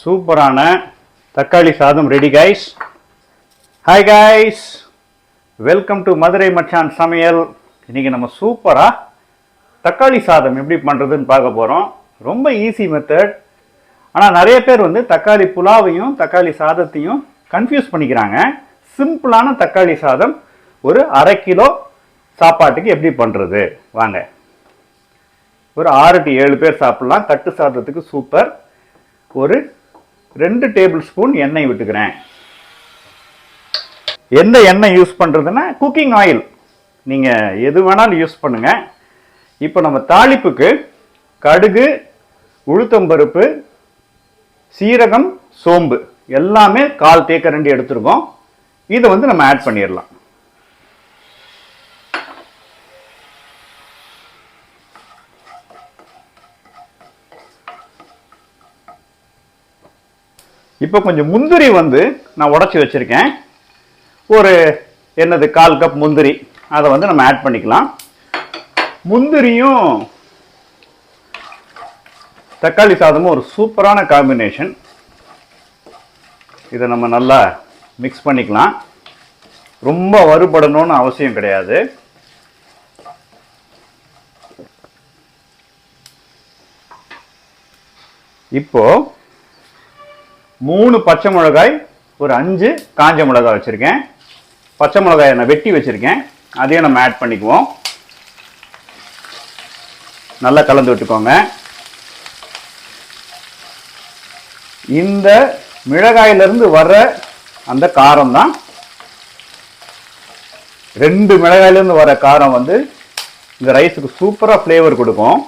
சூப்பரான தக்காளி சாதம் ready guys hi guys welcome to Madurai மச்சான் சமையல். இன்னைக்கு நம்ம சூப்பராக தக்காளி சாதம் எப்படி பண்ணுறதுன்னு பார்க்க போகிறோம் ரொம்ப ஈஸி மெத்தட் ஆனால் நிறைய பேர் வந்து தக்காளி புலாவையும் தக்காளி சாதத்தையும் கன்ஃபியூஸ் பண்ணிக்கிறாங்க. சிம்பிளான தக்காளி சாதம் ஒரு அரை கிலோ சாப்பாட்டுக்கு எப்படி பண்ணுறது வாங்க. ஒரு ஆறு டு ஏழு பேர் சாப்பிட்லாம். தட்டு சாதத்துக்கு சூப்பர். ஒரு ரெண்டு டேபிள் ஸ்பூன் எண்ணெய் விட்டுக்கிறேன். எந்த எண்ணெய் யூஸ் பண்ணுறதுன்னா குக்கிங் ஆயில். நீங்கள் எது வேணாலும் யூஸ் பண்ணுங்கள் இப்போ நம்ம தாளிப்புக்கு கடுகு உளுத்தம்பருப்பு சீரகம் சோம்பு எல்லாமே கால் தேக்கரண்டி எடுத்துருக்கோம். இதை வந்து நம்ம ஆட் பண்ணிடலாம். இப்போ கொஞ்சம் முந்திரி வந்து நான் உடச்சி வச்சிருக்கேன். ஒரு என்னது கால் கப் முந்திரி. அதை வந்து நம்ம ஆட் பண்ணிக்கலாம். முந்திரியும் தக்காளி சாதமும் ஒரு சூப்பரான காம்பினேஷன் இதை நம்ம நல்லா மிக்ஸ் பண்ணிக்கலாம். ரொம்ப வறுபடணும்னு அவசியம் கிடையாது. இப்போது மூணு பச்சை மிளகாய் ஒரு அஞ்சு காஞ்ச மிளகாய் வச்சுருக்கேன். பச்சை மிளகாயை நான் வெட்டி வச்சுருக்கேன். அதையும் நம்ம ஆட் பண்ணிக்குவோம். நல்லா கலந்து விட்டுக்கோங்க. இந்த மிளகாயிலிருந்து வர்ற அந்த காரம் தான் ரெண்டு மிளகாயிலேருந்து வர காரம் வந்து இந்த ரைஸுக்கு சூப்பராக ஃப்ளேவர் கொடுக்கும்.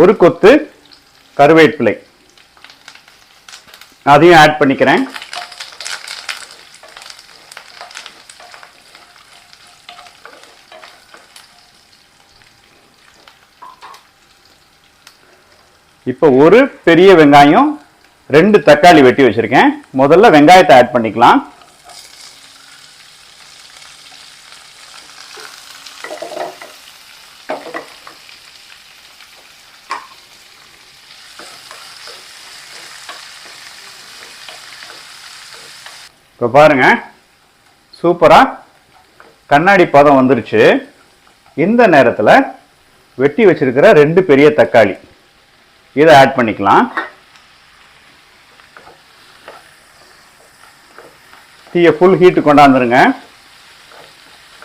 ஒரு கொத்து கருவேப்பிலை. அதையும் ஆட் பண்ணிக்கிறேன். இப்போ ஒரு பெரிய வெங்காயம் ரெண்டு தக்காளி வெட்டி வச்சிருக்கேன். முதல்ல வெங்காயத்தை ஆட் பண்ணிக்கலாம். இப்போ பாருங்க. சூப்பராக கண்ணாடி பதம் வந்துருச்சு. இந்த நேரத்தில் வெட்டி வச்சிருக்கிற ரெண்டு பெரிய தக்காளி. இதை ஆட் பண்ணிக்கலாம். தீயை ஃபுல் ஹீட்டு கொண்டாந்துருங்க.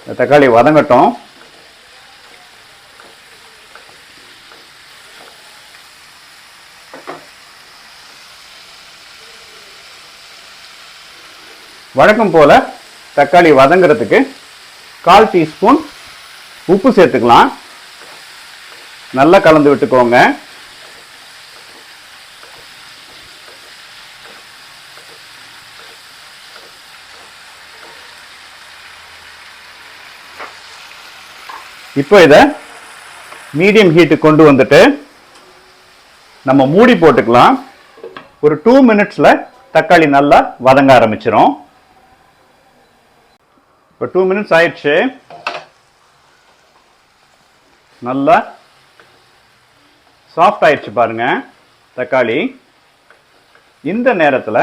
இந்த தக்காளி வதங்கட்டும். வழக்கம் போல் தக்காளி வதங்குறதுக்கு கால் டீஸ்பூன் உப்பு சேர்த்துக்கலாம். நல்லா கலந்து விட்டுக்கோங்க. இப்போ இதை மீடியம் ஹீட்டு கொண்டு வந்துட்டு நம்ம மூடி போட்டுக்கலாம். ஒரு டூ மினிட்ஸில் தக்காளி நல்லா வதங்க ஆரம்பிச்சிரும். இப்போ டூ மினிட்ஸ் ஆயிடுச்சு. நல்லா சாஃப்ட் ஆயிடுச்சு பாருங்க தக்காளி. இந்த நேரத்தில்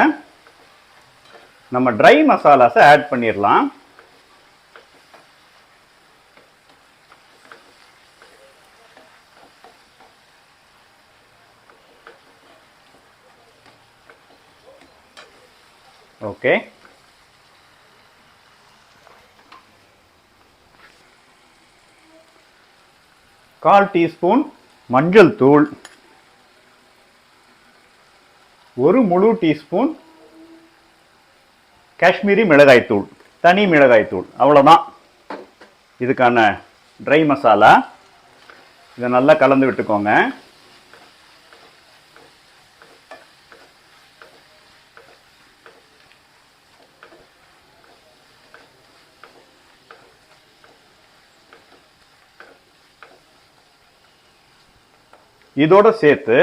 நம்ம ட்ரை மசாலாஸை ஆட் பண்ணிடலாம் ஓகே கால் டீஸ்பூன் மஞ்சள் தூள். ஒரு முழு டீஸ்பூன் காஷ்மீரி மிளகாய் தூள். தனி மிளகாய்த்தூள் அவ்வளோதான் இதுக்கான ட்ரை மசாலா. இதை நல்லா கலந்து விட்டுக்கோங்க. இதோட சேர்த்து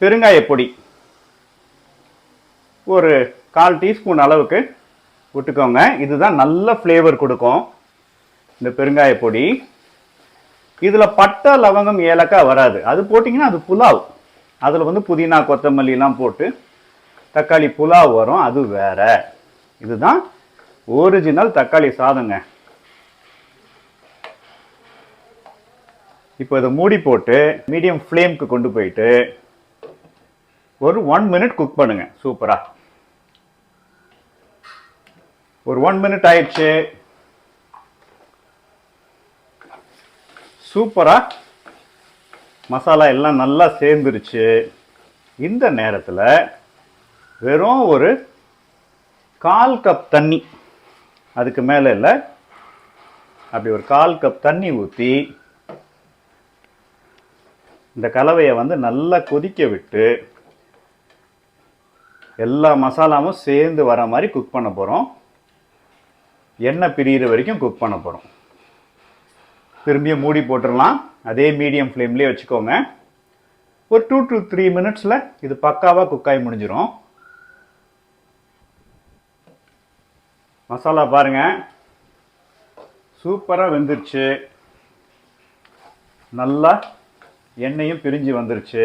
பெருங்காய பொடி ஒரு கால் டீஸ்பூன் அளவுக்கு விட்டுக்கோங்க. இதுதான் நல்ல ஃப்ளேவர் கொடுக்கும் இந்த பெருங்காய பொடி இதில் பட்டை லவங்கம் ஏலக்காய் வராது. அது போட்டிங்கன்னா அது புலாவ். அதில் வந்து புதினா கொத்தமல்லிலாம் போட்டு தக்காளி புலாவ் வரும். அது வேற. இதுதான் ஒரிஜினல் தக்காளி சாதங்க. இப்போ இதை மூடி போட்டு மீடியம் ஃப்ளேம்க்கு கொண்டு போயிட்டு ஒரு ஒன் மினிட் குக் பண்ணுங்க. சூப்பராக ஒரு ஒன் மினிட் ஆயிடுச்சு. சூப்பராக மசாலா எல்லாம் நல்லா சேர்ந்துருச்சு. இந்த நேரத்தில் வெறும் ஒரு கால் கப் தண்ணி. அதுக்கு மேலே இல்லை. அப்படி ஒரு கால் கப் தண்ணி ஊற்றி இந்த கலவையை வந்து நல்லா கொதிக்க விட்டு எல்லா மசாலாவும் சேர்ந்து வர மாதிரி குக் பண்ண போகிறோம் எண்ணெய் பிரியிற வரைக்கும் குக் பண்ண போகிறோம் திரும்பியும் மூடி போட்டுடலாம். அதே மீடியம் ஃப்ளேம்லேயே வச்சுக்கோங்க. ஒரு டூ டு த்ரீ மினிட்ஸில் இது பக்காவாக குக்காகி முடிஞ்சிடும் மசாலா பாருங்கள் சூப்பராக வெந்துருச்சு. நல்லா எண்ணெயும் பிரிஞ்சு வந்துருச்சு.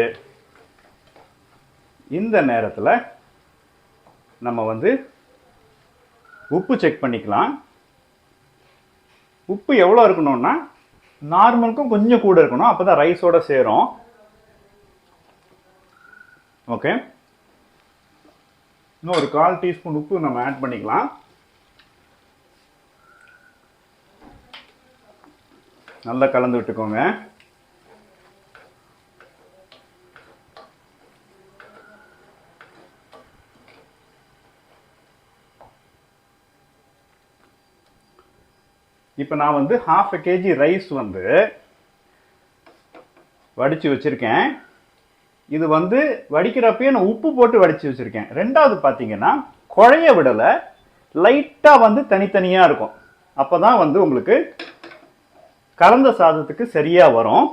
இந்த நேரத்தில் நம்ம வந்து உப்பு செக் பண்ணிக்கலாம். உப்பு எவ்வளோ இருக்கணும்னா நார்மலுக்கும் கொஞ்சம் கூட இருக்கணும். அப்போ தான் ரைஸோடு சேரும். ஓகே இன்னும் ஒரு கால் டீஸ்பூன் உப்பு நம்ம ஆட் பண்ணிக்கலாம். நல்லா கலந்து விட்டுக்கோங்க. இப்போ நான் வந்து ஹாஃப் கேஜி ரைஸ் வந்து வடித்து வச்சுருக்கேன். இது வந்து வடிக்கிறப்பயே நான் உப்பு போட்டு வடித்து வச்சுருக்கேன். ரெண்டாவது பார்த்தீங்கன்னா குழைய விடலை லைட்டாக வந்து தனித்தனியாக இருக்கும். அப்போ தான் வந்து உங்களுக்கு கலந்த சாதத்துக்கு சரியாக வரும்.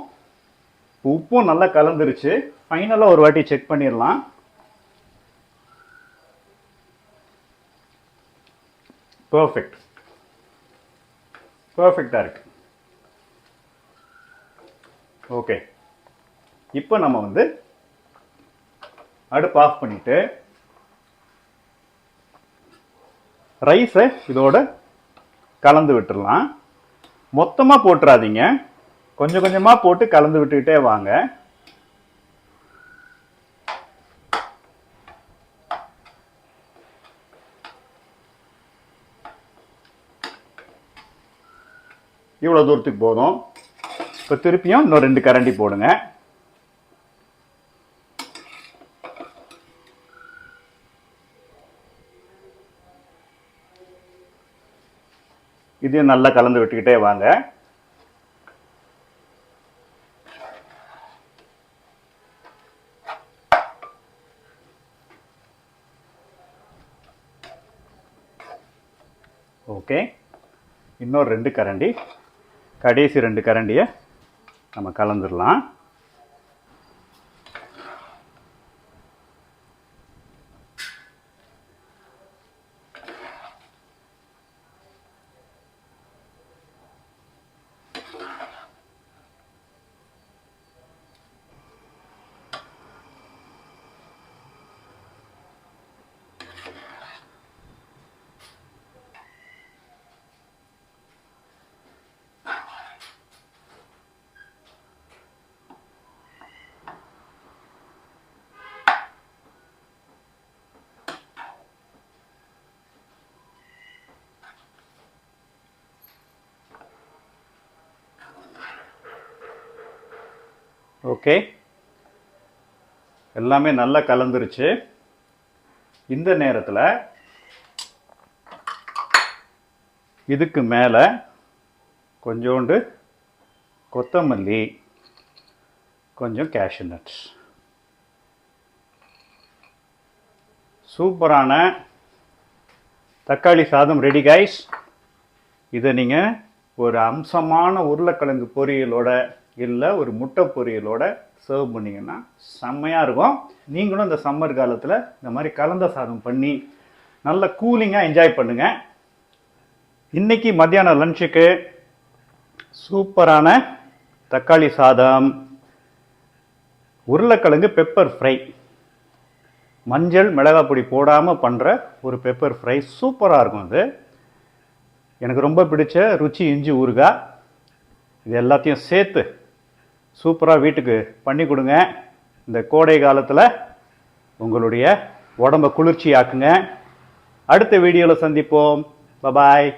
உப்பும் நல்லா கலந்துருச்சு. ஃபைனலாக ஒரு வாட்டி செக் பண்ணிடலாம். பர்ஃபெக்ட் பர்ஃபெக்டாக இருக்கு ஓகே இப்போ நம்ம வந்து அடுப்பு ஆஃப் பண்ணிட்டு ரைஸை இதோட கலந்து விட்டுறலாம். மொத்தமாக போட்டுறாதீங்க. கொஞ்சம் கொஞ்சமாக போட்டு கலந்து விட்டுக்கிட்டே வாங்க. இவ்வளோ தூரத்துக்கு போதும். இப்போ திருப்பியும் இன்னும் ரெண்டு கரண்டி போடுங்க. இதையும் நல்லா கலந்து விட்டுக்கிட்டே வாங்க. ஓகே. இன்னொரு ரெண்டு கரண்டி. கடைசி ரெண்டு கரண்டியை நம்ம கலந்துடலாம். ஓகே எல்லாமே நல்லா கலந்துருச்சு. இந்த நேரத்தில் இதுக்கு மேலே கொஞ்சோண்டு கொத்தமல்லி கொஞ்சம் cashew நட்ஸ் சூப்பரான தக்காளி சாதம் ரெடி கைஸ் இதை நீங்கள் ஒரு அம்சமான உருளைக்கிழங்கு பொரியலோட இல்லை ஒரு முட்டை பொரியலோட சர்வ் பண்ணிங்கன்னா செம்மையாக இருக்கும். நீங்களும் இந்த சம்மர் காலத்தில் இந்த மாதிரி கலந்த சாதம் பண்ணி நல்ல கூலிங்காக என்ஜாய் பண்ணுங்கள் இன்றைக்கி மத்தியானம் லஞ்சுக்கு சூப்பரான தக்காளி சாதம் உருளைக்கிழங்கு பெப்பர் ஃப்ரை மஞ்சள் மிளகாய் பொடி போடாமல் பண்ணுற ஒரு பெப்பர் ஃப்ரை சூப்பராக இருக்கும் அது. எனக்கு ரொம்ப பிடிச்ச ருச்சி இஞ்சி ஊறுகாய். இது எல்லாத்தையும் சேர்த்து சூப்பராக வீட்டுக்கு பண்ணி கொடுங்க. இந்த கோடை காலத்தில் உங்களுடைய உடம்ப குளிர்ச்சி ஆக்குங்க அடுத்த வீடியோவில் சந்திப்போம். பபாய்